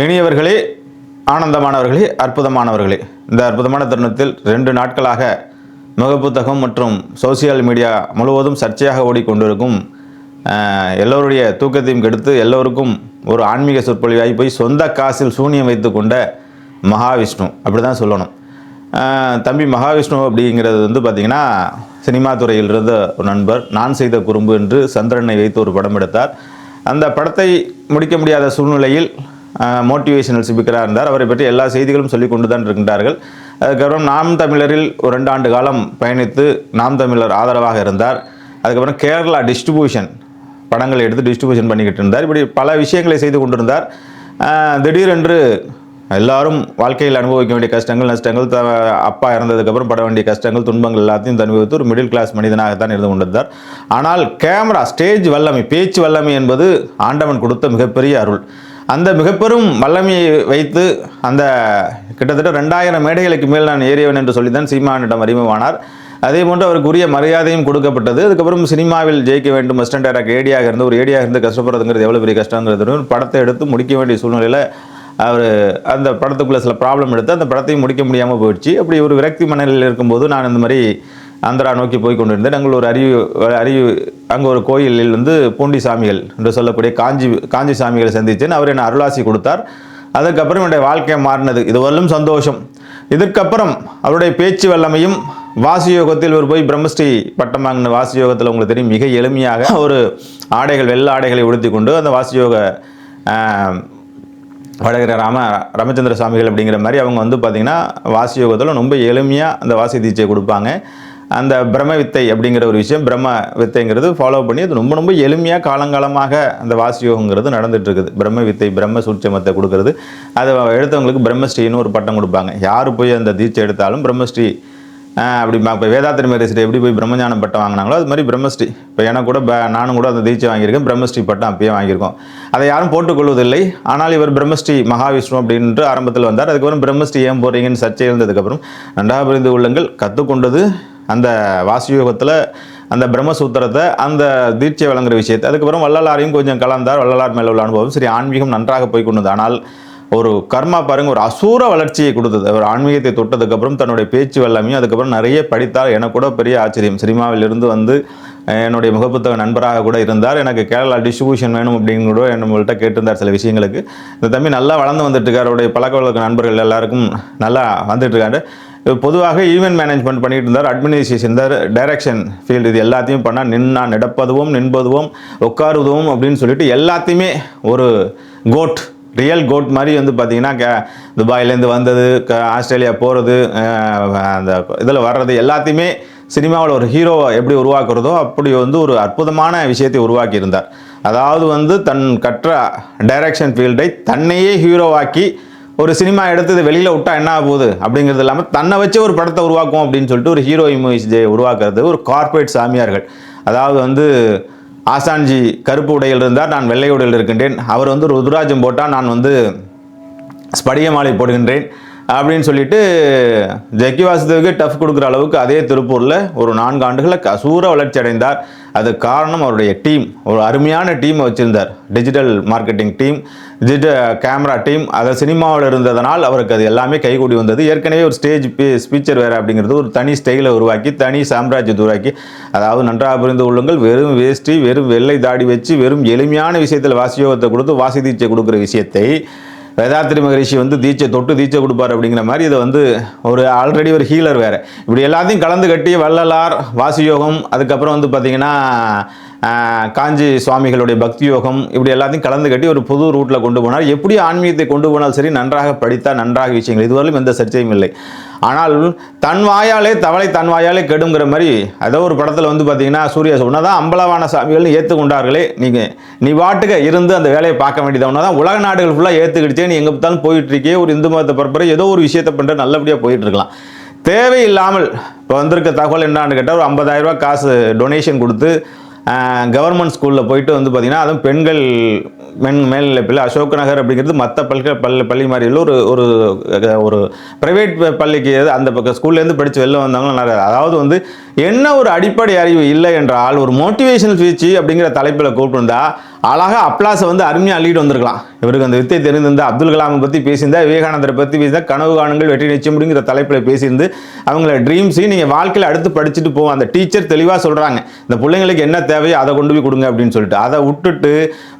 இனியவர்களே ஆனந்தமானவர்களே அற்புதமானவர்களே. இந்த அற்புதமான தருணத்தில் ரெண்டு நாட்களாக முகப்புத்தகம் மற்றும் சோசியல் மீடியா முழுவதும் சர்ச்சையாக ஓடிக்கொண்டிருக்கும் எல்லோருடைய தூக்கத்தையும் கெடுத்து எல்லோருக்கும் ஒரு ஆன்மீக சொற்பொழிவாகி போய் சொந்த காசில் சூனியம் வைத்து கொண்ட மகாவிஷ்ணு. அப்படி தான் சொல்லணும் தம்பி மகாவிஷ்ணு அப்படிங்கிறது வந்து பார்த்திங்கன்னா சினிமா துறையில் இருந்த ஒரு நண்பர். நான் செய்த குறும்பு என்று சந்திரனை வைத்து ஒரு படம் எடுத்தார். அந்த படத்தை முடிக்க முடியாத சூழ்நிலையில் மோட்டிவேஷனல் ஸ்பீக்கராக இருந்தார். அவரை பற்றி எல்லா செய்திகளும் சொல்லி கொண்டு தான் இருக்கின்றார்கள் அதுக்கப்புறம் நாம் தமிழரில் ஒரு ரெண்டு ஆண்டு காலம் பயணித்து நாம் தமிழர் ஆதரவாக இருந்தார். அதுக்கப்புறம் கேரளா டிஸ்ட்ரிபியூஷன் படங்களை எடுத்து டிஸ்ட்ரிபியூஷன் பண்ணிக்கிட்டு இருந்தார். இப்படி பல விஷயங்களை செய்து கொண்டிருந்தார். திடீரென்று எல்லாரும் வாழ்க்கையில் அனுபவிக்க வேண்டிய கஷ்டங்கள் நஷ்டங்கள் த அப்பா இறந்ததுக்கப்புறம் பட வேண்டிய கஷ்டங்கள் துன்பங்கள் எல்லாத்தையும் அனுபவித்து ஒரு மிடில் கிளாஸ் மனிதனாகத்தான் இருந்து கொண்டிருந்தார். ஆனால் கேமரா ஸ்டேஜ் வல்லமை பேச்சு வல்லமை என்பது ஆண்டவன் கொடுத்த மிகப்பெரிய அருள். அந்த மிகப்பெரும் வல்லமையை வைத்து அந்த கிட்டத்தட்ட ரெண்டாயிரம் மேடைகளுக்கு மேல் நான் ஏறியவன் என்று சொல்லித்தான் சீமானிடம் அறிமுகமானார். அதே போன்று அவருக்குரிய மரியாதையும் கொடுக்கப்பட்டது. அதுக்கப்புறம் சினிமாவில் ஜெயிக்க வேண்டும் அசிஸ்டன்ட் டேரக்டர் ஏடியாக இருந்து ஒரு ஏடியாக இருந்து கஷ்டப்படுறதுங்கிறது எவ்வளோ பெரிய கஷ்டங்கிறது. படத்தை எடுத்து முடிக்க வேண்டிய சூழ்நிலையில் அவர் அந்த படத்துக்குள்ளே சில ப்ராப்ளம் எடுத்து அந்த படத்தையும் முடிக்க முடியாமல் போயிடுச்சு. அப்படி ஒரு விரக்தி மனநிலையில் இருக்கும்போது நான் இந்த மாதிரி ஆந்திரா நோக்கி போய் கொண்டிருந்தேன். அங்கே ஒரு அறிவு அறிவு அங்கே ஒரு கோயிலில் வந்து பூண்டி சாமிகள் என்று சொல்லக்கூடிய காஞ்சி காஞ்சி சாமிகளை சந்தித்தேன். அவர் என்னை அருளாசி கொடுத்தார். அதுக்கப்புறம் என்னுடைய வாழ்க்கை மாறினது. இதுவரையிலும் சந்தோஷம். இதற்கப்புறம் அவருடைய பேச்சு வல்லமையும் வாசி யோகத்தில் ஒரு போய் பிரம்மஸ்ரீ பட்டம் வாங்கின வாசி யோகத்தில் உங்களுக்கு தெரியும் மிக எளிமையாக ஒரு ஆடைகள் வெள்ள ஆடைகளை உடுத்தி கொண்டு அந்த வாசி யோக வடகர ராம ராமச்சந்திர சுவாமிகள் அப்படிங்கிற மாதிரி அவங்க வந்து பார்த்திங்கன்னா வாசி யோகத்தில் ரொம்ப எளிமையாக அந்த வாசி தீட்சை கொடுப்பாங்க. அந்த பிரம்ம வித்தை அப்படிங்கிற ஒரு விஷயம் பிரம்ம வித்தைங்கிறது ஃபாலோ பண்ணி அது ரொம்ப ரொம்ப எளிமையாக காலங்காலமாக அந்த வாசி யோகங்கிறது நடந்துட்டு இருக்குது பிரம்ம வித்தை பிரம்ம சூட்சமத்தை கொடுக்கறது. அதை எடுத்தவங்களுக்கு பிரம்மஸ்ரீன்னு ஒரு பட்டம் கொடுப்பாங்க. யார் போய் அந்த தீட்சை எடுத்தாலும் பிரம்மஸ்ரீ அப்படி இப்போ வேதாத்திரி மேரேஜில் எப்படி போய் பிரம்மஞானம் பட்டம் வாங்கினாங்களோ அது மாதிரி பிரம்மஸ்ரீ. இப்போ எனக்கு கூட ப- நானும் கூட அந்த தீட்சை வாங்கியிருக்கேன் பிரம்மஸ்ரீ பட்டம் அப்பயே வாங்கியிருக்கோம். அதை யாரும் போட்டுக்கொள்வதில்லை. ஆனால் இவர் பிரம்மஸ்ரீ மகாவிஷ்ணு அப்படின்ட்டு ஆரம்பத்தில் வந்தார். அதுக்கப்புறம் பிரம்மஸ்ரீ ஏன் போகிறீங்கன்னு சர்ச்சை இருந்ததுக்கப்புறம் நன்றாக புரிந்து உள்ளங்கள் கற்றுக்கொண்டது அந்த வாசியோகத்தில் அந்த பிரம்மசூத்திரத்தை அந்த தீட்சை வழங்குற விஷயத்தை. அதுக்கப்புறம் வள்ளலாரையும் கொஞ்சம் கலந்தார். வள்ளலார் மேலே உள்ள அனுபவம் சரி ஆன்மீகம் நன்றாக போய் கொண்டது ஆனால் ஒரு கர்மா பாருங்க ஒரு அசூர வளர்ச்சியை கொடுத்தது. அவர் ஆன்மீகத்தை தொட்டதுக்கப்புறம் தன்னுடைய பேச்சு வல்லமையும் அதுக்கப்புறம் நிறைய படித்தார். எனக்கு கூட பெரிய ஆச்சரியம். சினிமாவிலிருந்து வந்து என்னுடைய முகப்புத்தக நண்பராக கூட இருந்தார். எனக்கு கேரளா டிஸ்ட்ரிபியூஷன் வேணும் அப்படின்னு கூட நம்மள்கிட்ட கேட்டிருந்தார் சில விஷயங்களுக்கு. இந்த தம்பி நல்லா வளர்ந்து வந்துட்டுருக்கார். அவருடைய பழக்க வழக்க நண்பர்கள் எல்லாருக்கும் நல்லா வந்துட்டுருக்காரு. பொதுவாக ஈவெண்ட் மேனேஜ்மெண்ட் பண்ணிட்டு இருந்தார். அட்மினிஸ்ட்ரேஷன் இருந்தார் டைரக்ஷன் ஃபீல்டு இது எல்லாத்தையும் பண்ணால் நின்னா நடப்பதுவும் நின்பதுவும் உட்காருவதும் அப்படின்னு சொல்லிட்டு எல்லாத்தையுமே ஒரு கோட் ரியல் கோட் மாதிரி வந்து பார்த்தீங்கன்னா கே துபாயிலேருந்து வந்தது க ஆஸ்திரேலியா போகிறது அந்த இதில் வர்றது எல்லாத்தையுமே சினிமாவில் ஒரு ஹீரோவை எப்படி உருவாக்குறதோ அப்படி வந்து ஒரு அற்புதமான விஷயத்தை உருவாக்கி இருந்தார் அதாவது வந்து தன் கற்ற டைரக்ஷன் ஃபீல்டை தன்னையே ஹீரோவாக்கி ஒரு சினிமா எடுத்தது வெளியில் விட்டால் என்ன ஆகுது அப்படிங்கிறது இல்லாமல் தன்னை வச்சு ஒரு படத்தை உருவாக்குவோம் அப்படின்னு சொல்லிட்டு ஒரு ஹீரோ இமேஜ் உருவாக்குறது ஒரு கார்ப்பரேட் சாமியார்கள். அதாவது வந்து ஆசான்ஜி கருப்பு உடையில் இருந்தார் நான் வெள்ளை உடையில் இருக்கின்றேன். அவர் வந்து ருத்ராஜம் போட்டால் நான் வந்து ஸ்படிக மாலை போடுகின்றேன். அப்படின்னு சொல்லிட்டு ஜக்கி வாசுதேவுக்கு டஃப் கொடுக்குற அளவுக்கு அதே திருப்பூரில் ஒரு நான்கு ஆண்டுகளில் கசூர வளர்ச்சி அடைந்தார். அது காரணம் அவருடைய டீம். ஒரு அருமையான டீமை வச்சுருந்தார். Digital marketing team digital camera team அதை சினிமாவில் இருந்ததனால் அவருக்கு அது எல்லாமே கைகூடி வந்தது. ஏற்கனவே ஒரு ஸ்டேஜ் ஸ்பீச்சர் வேறு அப்படிங்கிறது ஒரு தனி ஸ்டைலை உருவாக்கி தனி சாம்ராஜ்யத்தை உருவாக்கி அதாவது நன்றாக புரிந்து கொள்ளுங்கள். வெறும் வேஷ்டி வெறும் வெள்ளை தாடி வச்சு வெறும் எளிமையான விஷயத்தில் வாசியோகத்தை கொடுத்து வாசி தீட்சை கொடுக்குற விஷயத்தை வேதாத்திரி மகரிஷி வந்து தீட்சை தொட்டு தீட்சை கொடுப்பார் அப்படிங்கிற மாதிரி இதை வந்து ஒரு ஆல்ரெடி ஒரு ஹீலர் வேறு. இப்படி எல்லாத்தையும் கலந்து கட்டி வள்ளலார் வாசியோகம் அதுக்கப்புறம் வந்து பார்த்திங்கன்னா காஞ்சி சுவாமிகளுடைய பக்தி யோகம் இப்படி எல்லாத்தையும் கலந்து கட்டி ஒரு புது ரூட்டில் கொண்டு போனார். எப்படி ஆன்மீகத்தை கொண்டு போனாலும் சரி நன்றாக படித்தால் நன்றாக விஷயங்கள். இதுவரையிலும் எந்த சர்ச்சையும் இல்லை. ஆனால் தன் வாயாலே தவளை தன் வாயாலே கெடுங்கிற மாதிரி ஏதோ ஒரு படத்தில் வந்து பார்த்தீங்கன்னா சூர்யா சொன்னதான் அம்பலவான சாமிகள்னு ஏற்றுக்கொண்டார்களே நீங்கள் நீ வாட்டுக்க இருந்து அந்த வேலையை பார்க்க வேண்டியது தான் உலக நாடுகள் ஃபுல்லாக ஏற்றுக்கிடுச்சே நீ எங்கே பார்த்தாலும் போயிட்டுருக்கே ஒரு இந்து மதத்தை பரப்புற ஏதோ ஒரு விஷயத்தை பண்ணுற நல்லபடியாக போயிட்டு இருக்கலாம் தேவையில்லாமல் இப்போ வந்திருக்க தகவல் என்னான்னு கேட்டால் ஒரு 50000 காசு டொனேஷன் கொடுத்து கவர்மெண்ட் ஸ்கூலில் போயிட்டு வந்து பார்த்திங்கன்னா அதுவும் பெண்கள் மென் மேல்நிலைப்பள்ளி அசோக் நகர் அப்படிங்கிறது மற்ற பல்க பள்ளி பள்ளி மாதிரி இல்லை. ஒரு ஒரு ஒரு ப்ரைவேட் பள்ளிக்கு எது அந்த பக்கம் ஸ்கூல்லேருந்து படித்து வெளில வந்தாங்கன்னா நிறைய. அதாவது வந்து என்ன ஒரு அடிப்படை அறிவு இல்லை என்றால் ஒரு மோட்டிவேஷனல் ஸ்பீச் அப்படிங்கிற தலைப்பில் கூப்பிட்டுருந்தா அழகா அப்ளாஸை வந்து அருமையாக அள்ளிட்டு வந்திருக்கலாம். இவருக்கு அந்த வித்தை தெரிந்திருந்தா அப்துல் கலாமை பற்றி பேசியிருந்தா விவேகானந்தரை பற்றி பேசியிருந்தா கனவு காணுங்கள் வெற்றி நிச்சயம் அப்படிங்கிற தலைப்பில் பேசியிருந்து அவங்கள ட்ரீம்ஸையும் நீங்கள் வாழ்க்கையில் அடுத்து படிச்சுட்டு போவோம். அந்த டீச்சர் தெளிவாக சொல்கிறாங்க இந்த பிள்ளைங்களுக்கு என்ன தேவையோ அதை கொண்டு போய் கொடுங்க அப்படின்னு சொல்லிட்டு. அதை விட்டுட்டு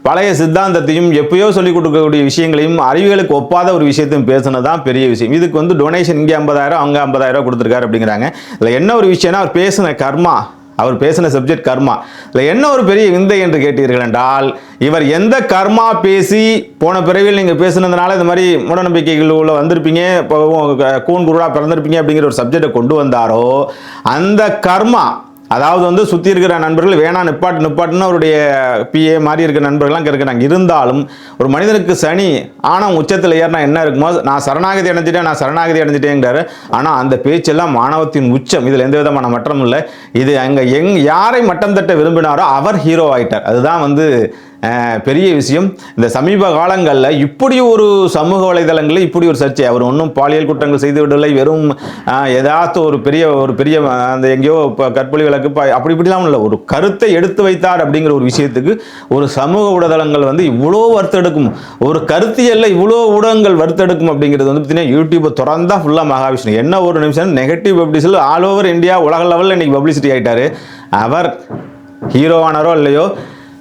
பழைய சித்தாந்தத்தையும் எப்பயோ சொல்லிக் கொடுக்கக்கூடிய விஷயங்களையும் அறிவியலுக்கு ஒப்பாத ஒரு விஷயத்தையும் பேசுனது தான் பெரிய விஷயம். இதுக்கு வந்து டொனேஷன் இங்கே ஐம்பதாயிரம் அங்கே ஐம்பதாயிரம் கொடுத்துருக்காரு அப்படிங்கிறாங்க. இதில் என்ன ஒரு விஷயம்னா அவர் பேசின கர்மா அவர் பேசின சப்ஜெக்ட் கர்மா. இல்லை என்ன ஒரு பெரிய விந்தை என்று கேட்டீர்கள் என்றால் இவர் எந்த கர்மா பேசி போன பிறவியில் நீங்கள் பேசுனதுனால இந்த மாதிரி மூடநம்பிக்கைகள் உள்ள வந்திருப்பீங்க இப்போ கூன் குருடாக பிறந்திருப்பீங்க அப்படிங்கிற ஒரு சப்ஜெக்டை கொண்டு வந்தாரோ அந்த கர்மா அதாவது வந்து சுற்றி இருக்கிற நண்பர்கள் வேணாம் நிப்பாட்டு நிப்பாட்டுன்னு அவருடைய பிஏ மாதிரி இருக்கிற நண்பர்கள்லாம் இருக்கிறாங்க இருந்தாலும் ஒரு மனிதனுக்கு சனி ஆனால் உச்சத்தில் ஏறினா என்ன இருக்குமோ நான் சரணாகதி அடைஞ்சிட்டேன் நான் சரணாகதி அடைஞ்சிட்டேங்கிறாரு ஆனால் அந்த பேச்செல்லாம் மாணவத்தின் உச்சம். இதில் எந்த விதமான மற்றமும் இல்லை. இது அங்கே எங் யாரை மட்டம் தட்ட விரும்பினாரோ அவர் ஹீரோ ஆகிட்டார் அதுதான் வந்து பெரிய விஷயம். இந்த சமீப காலங்களில் இப்படி ஒரு சமூக வலைதளங்களில் இப்படி ஒரு சர்ச்சை. அவர் ஒன்றும் பாலியல் குற்றங்கள் செய்து விடவில்லை வெறும் அஹ், ஏதாச்சும் ஒரு பெரிய ஒரு பெரிய அந்த எங்கேயோ இப்போ கற்பொழி விளக்கு அப்படி இப்படிலாம் இல்லை. ஒரு கருத்தை எடுத்து வைத்தார் அப்படிங்கிற ஒரு விஷயத்துக்கு ஒரு சமூக ஊடகங்கள் வந்து இவ்வளோ வறுத்தெடுக்கும். ஒரு கருத்தியல்ல இவ்வளோ ஊடகங்கள் வறுத்தெடுக்கும் அப்படிங்கிறது வந்து பார்த்தீங்கன்னா யூடியூப்பை திறந்தா ஃபுல்லாக மகாவிஷ்ணு. என்ன ஒரு நிமிஷம் நெகட்டிவ் பப்ளிசில் ஆல் ஓவர் இந்தியா உலக லெவலில் இன்னைக்கு பப்ளிசிட்டி ஆகிட்டார் அவர் ஹீரோவானாரோ இல்லையோ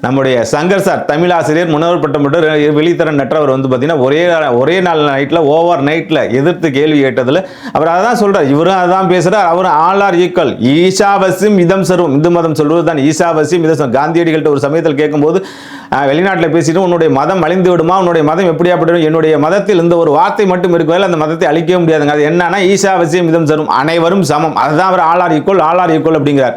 நம்முடைய சங்கர் சார் தமிழ் ஆசிரியர் முன்னவர் பட்டம் பெற்று வெளித்தரன் வெளித்தர நற்றவர் வந்து பார்த்தீங்கன்னா ஒரே நாள் ஒரே நாள் நைட்டில் ஓவர் நைட்டில் எதிர்த்து கேள்வி கேட்டதில் அவர் அதான் சொல்கிறார் இவரும் அதான் பேசுகிறார் அவரும் ஆல் ஆர் ஈக்குவல் ஈஷாவசியம் இதம் சர்வம் இந்து மதம் சொல்வது தான் ஈஷாவசியம் இதம் காந்தியடிகள்கிட்ட ஒரு சமயத்தில் கேட்கும்போது வெளிநாட்டில் பேசிட்டு உன்னுடைய மதம் அழிந்து விடுமா? உன்னுடைய மதம் எப்படியாப்படும் என்னுடைய மதத்தில் இந்த ஒரு வார்த்தை மட்டும் இருக்கும் அந்த மதத்தை அழிக்கவே முடியாதுங்க. அது என்னன்னா ஈஷாவசியம் இதம் சர்வம் அனைவரும் சமம். அதுதான் அவர் ஆளார் ஈக்குவல் ஆளார் ஈக்குவல் அப்படிங்கிறார்.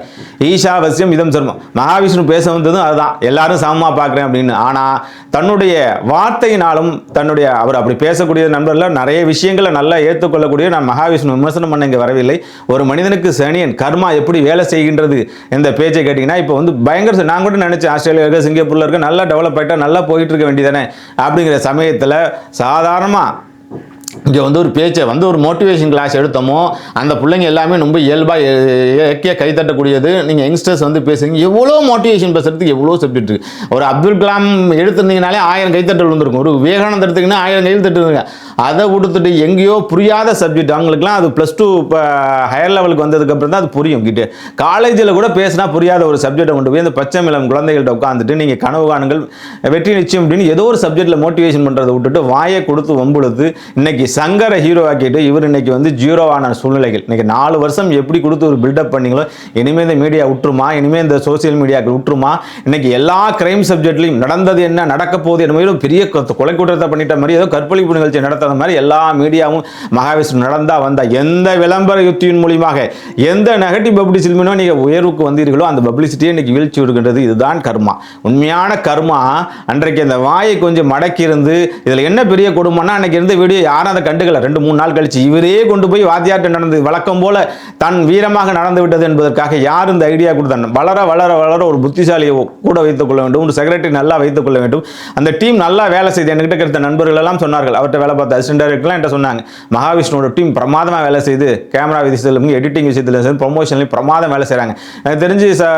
ஈஷாவசியம் இதம் சர்வம் மகாவிஷ்ணு பேச வந்ததும் அதுதான். எல்லாரும் சமமாக பார்க்குறேன் அப்படின்னு. ஆனால் தன்னுடைய வார்த்தையினாலும் தன்னுடைய அவர் அப்படி பேசக்கூடிய நண்பர்கள் நிறைய விஷயங்களை நல்லா ஏற்றுக்கொள்ளக்கூடிய நான் மகாவிஷ்ணு விமர்சனம் பண்ண இங்கே வரவில்லை. ஒரு மனிதனுக்கு சனியன் கர்மா எப்படி வேலை செய்கின்றது இந்த பேச்சை கேட்டிங்கன்னா இப்போ வந்து பயங்கர நான் கூட நினச்சேன். ஆஸ்திரேலியா இருக்க சிங்கப்பூரில் இருக்க நல்ல டெவலப் ஆகிட்டா நல்லா போயிட்டு இருக்க வேண்டியதானே அப்படிங்கிற சமயத்தில் சாதாரணமாக இங்கே வந்து ஒரு பேச்சை வந்து ஒரு மோட்டிவேஷன் கிளாஸ் எடுத்தோமோ அந்த பிள்ளைங்க எல்லாமே ரொம்ப இயல்பாக இயற்கையாக கைத்தட்டக்கூடியது நீங்கள் யங்ஸ்டர்ஸ் வந்து பேசுறீங்க எவ்வளோ மோட்டிவேஷன் பேசுறதுக்கு எவ்வளோ சப்ஜெக்ட் இருக்குது ஒரு அப்துல் கலாம் எடுத்திருந்தீங்கனாலே ஆயிரம் கைத்தட்டல் வந்திருக்கும். ஒரு விவேகானந்தர் எடுத்துக்கிங்கன்னா ஆயிரம் கைத்தட்டுருங்க அதை கொடுத்துட்டு எங்கேயோ புரியாத சப்ஜெக்ட் அவங்களுக்குலாம் அது ப்ளஸ் டூ இப்போ ஹையர் லெவலுக்கு வந்ததுக்கப்புறம் தான் அது புரியும் கிட்டே. காலேஜில் கூட பேசினா புரியாத ஒரு சப்ஜெக்டை கொண்டு போய் அந்த பச்சை மிளம் குழந்தைகள்கிட்ட உட்காந்துட்டு நீங்கள் கனவு காணுங்கள் வெற்றி நிச்சயம் அப்படின்னு ஏதோ ஒரு சப்ஜெக்ட்டில் மோட்டிவேஷன் பண்ணுறதை விட்டுட்டு வாயை கொடுத்து வம்புழுத்து இன்னைக்கு சங்கரை ஹீரோ ஆக்கிட்டு இவர் இன்னைக்கு வந்து ஜீரோவான சூழ்நிலைகள். இன்னைக்கு நாலு வருஷம் எப்படி கொடுத்து ஒரு பில்டப் பண்ணீங்களோ இனிமேல் இந்த மீடியா விட்டுருமா இனிமேல் இந்த சோசியல் மீடியாக்கள் விட்டுருமா இன்னைக்கு எல்லா கிரைம் சப்ஜெக்ட்லையும் நடந்தது என்ன நடக்க போகுது என்ன பெரிய கொலை குற்றத்தை பண்ணிட்ட மாதிரி ஏதோ கற்பழிப்பு நிகழ்ச்சி நடத்தாத மாதிரி எல்லா மீடியாவும் மகாவிஷ்ணு நடந்தா வந்தா. எந்த விளம்பர யுத்தியின் மூலியமாக எந்த நெகட்டிவ் பப்ளிசிட்டி மூலமாக நீங்கள் உயர்வுக்கு வந்தீர்களோ அந்த பப்ளிசிட்டியை இன்னைக்கு வீழ்ச்சி விடுகின்றது இதுதான் கர்மா. உண்மையான கர்மா அன்றைக்கு அந்த வாயை கொஞ்சம் மடக்கி இருந்து இதில் என்ன பெரிய கொடுமைன்னா அன்னைக்கு இருந்த வீடியோ யாரும் அதை கண்டுகளை ரெண்டு மூணு நாள் கழிச்சு இவரே கொண்டு போய் வாத்தியார்ட்ட நடந்து வழக்கம் போல தன் வீரமாக நடந்து விட்டது என்பதற்காக யார் இந்த ஐடியா கொடுத்தாங்க வளர வளர வளர ஒரு புத்திசாலியை கூட வைத்துக் கொள்ள வேண்டும். ஒரு செக்ரட்டரி நல்லா வைத்துக் கொள்ள வேண்டும். அந்த டீம் நல்லா வேலை செய்து என்கிட்ட கிடைத்த நண்பர்கள் எல்லாம் சொன்னார்கள். அவர்கிட்ட வேலை பார்த்த அசிஸ்டன்ட் டைரக்டர்லாம் என்கிட்ட சொன்னாங்க. மகாவிஷ்ணுவோட டீம் பிரமாதமாக வேலை செய்து கேமரா விஷயத்திலும் எடிட்டிங் விஷயத்தில் சரி ப்ரொமோஷன்லையும் பிரமாதம் வேலை செய்கிறாங்க எனக்கு தெரிஞ்சு ச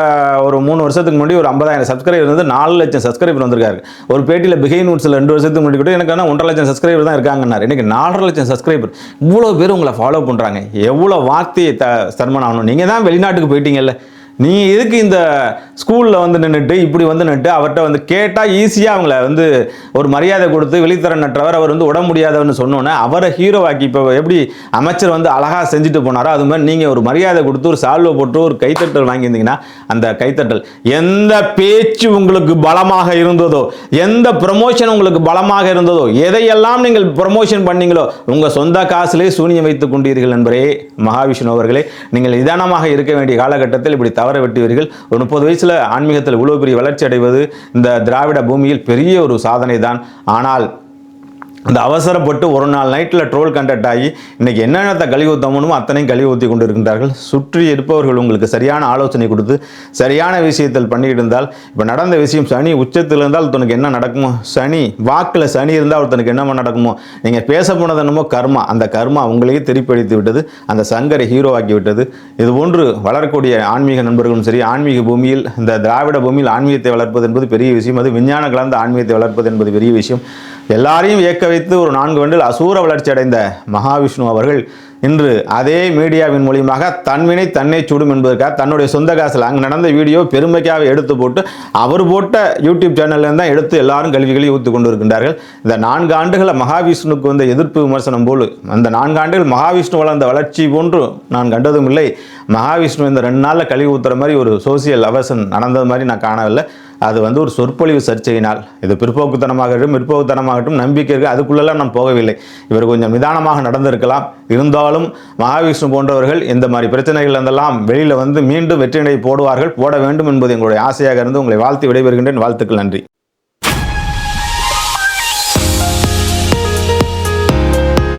ஒரு மூணு வருஷத்துக்கு முன்னாடி ஒரு ஐம்பதாயிரம் சப்ஸ்கிரைபர் வந்து நாலு லட்சம் சப்ஸ்கிரைபர் வந்திருக்காரு. ஒரு பேட்டியில் பிகை நூட்ஸில் ரெண்டு வருஷத்துக்கு முன்னாடி கூட எனக்கு ஆனால் ஒன்றரை லட்சம் சப்ஸ்கிரைபர் தான் இருக்காங்கன்னாரு. இன்னைக்கு நாலரை லட்சம் சப்ஸ்கிரைபர் இவ்வளோ பேர் உங்களை ஃபாலோ பண்ணுறாங்க எவ்வளோ வார்த்தையை த சர்மன் ஆகணும். நீங்கள் தான் வெளிநாட்டுக்கு போயிட்டீங்கல்ல. நீ எதுக்கு இந்த ஸ்கூலில் வந்து நின்றுட்டு இப்படி வந்து நின்றுட்டு அவர்கிட்ட வந்து கேட்டால் ஈஸியாக அவங்கள வந்து ஒரு மரியாதை கொடுத்து வெளித்தர நற்றவர் அவர் வந்து உட முடியாதவர்னு சொன்னோன்னே அவரை ஹீரோவாக்கி இப்போ எப்படி அமைச்சர் வந்து அழகாக செஞ்சுட்டு போனாரோ அது மாதிரி நீங்கள் ஒரு மரியாதை கொடுத்து ஒரு சால்வை போட்டு ஒரு கைத்தட்டல் வாங்கியிருந்தீங்கன்னா அந்த கைத்தட்டல் எந்த பேச்சு உங்களுக்கு பலமாக இருந்ததோ எந்த ப்ரமோஷன் உங்களுக்கு பலமாக இருந்ததோ எதையெல்லாம் நீங்கள் ப்ரமோஷன் பண்ணீங்களோ உங்கள் சொந்த காசுலேயே சூனியம் வைத்துக் கொண்டீர்கள் என்பரே மகாவிஷ்ணு அவர்களே. நீங்கள் நிதானமாக இருக்க வேண்டிய காலகட்டத்தில் இப்படி தவறு விட்டீர்கள் ஒரு முப்பது வயசில் ஆன்மீகத்தில் இவ்வளோ பெரிய வளர்ச்சி அடைவது இந்த திராவிட பூமியில் பெரிய ஒரு சாதனை தான் ஆனால் இந்த அவசரப்பட்டு ஒரு நாள் நைட்டில் ட்ரோல் கண்டக்ட் ஆகி இன்னைக்கு என்னென்னத்தை கழிவு ஊற்றணுமோ அத்தனையும் கழிவு ஊற்றி கொண்டு இருக்கின்றார்கள் சுற்றி இருப்பவர்கள் உங்களுக்கு சரியான ஆலோசனை கொடுத்து சரியான விஷயத்தில் பண்ணிட்டு இருந்தால் இப்போ நடந்த விஷயம் சனி உச்சத்தில் இருந்தால் ஒருத்தனுக்கு என்ன நடக்குமோ சனி வாக்கில் சனி இருந்தால் ஒருத்தனுக்கு என்ன நடக்குமோ நீங்கள் பேச போனது என்னமோ கர்மா. அந்த கர்மா உங்களையே திருப்படித்து விட்டது அந்த சங்கரை ஹீரோ ஆக்கி விட்டது. இது போன்று வளரக்கூடிய ஆன்மீக நண்பர்களும் சரி ஆன்மீக பூமியில் இந்த திராவிட பூமியில் ஆன்மீகத்தை வளர்ப்பது என்பது பெரிய விஷயம் அது விஞ்ஞான கலந்த ஆன்மீகத்தை வளர்ப்பது என்பது பெரிய விஷயம். எல்லாரையும் இயக்க வைத்து ஒரு நான்கு வண்டில் அசூர வளர்ச்சி அடைந்த மகாவிஷ்ணு அவர்கள் இன்று அதே மீடியாவின் மூலியமாக தன்வினை தன்னை சுடும் என்பதற்காக தன்னுடைய சொந்த காசில் அங்கே நடந்த வீடியோ பெருமைக்காக எடுத்து போட்டு அவர் போட்ட யூடியூப் சேனல்லேருந்து தான் எடுத்து எல்லாரும் கல்விகளை ஊத்து கொண்டு இருக்கின்றார்கள் இந்த நான்கு ஆண்டுகளை மகாவிஷ்ணுவுக்கு வந்த எதிர்ப்பு விமர்சனம் போல் அந்த நான்கு ஆண்டுகள் மகாவிஷ்ணு வளர்ந்த வளர்ச்சி போன்று நான் கண்டதும் இல்லை. மகாவிஷ்ணு இந்த ரெண்டு நாளில் கழுவி ஊத்துற மாதிரி ஒரு சோசியல் அவசன் நடந்தது மாதிரி நான் காணவில்லை. அது வந்து ஒரு சொற்பொழிவு சர்ச்சையினால். இது பிற்போக்குத்தனமாகட்டும் பிற்போக்குத்தனமாகட்டும் நம்பிக்கை இருக்குது அதுக்குள்ளெல்லாம் நான் போகவில்லை. இவர் கொஞ்சம் நிதானமாக நடந்திருக்கலாம். இருந்தாலும் மகாவிஷ்ணு போன்றவர்கள் இந்த மாதிரி பிரச்சனைகள் இருந்தெல்லாம் வெளியில் வந்து மீண்டும் வெற்றினை போடுவார்கள். போட வேண்டும் என்பது எங்களுடைய ஆசையாக இருந்து உங்களை வாழ்த்து விடைபெறுகின்றேன். வாழ்த்துக்கள் நன்றி.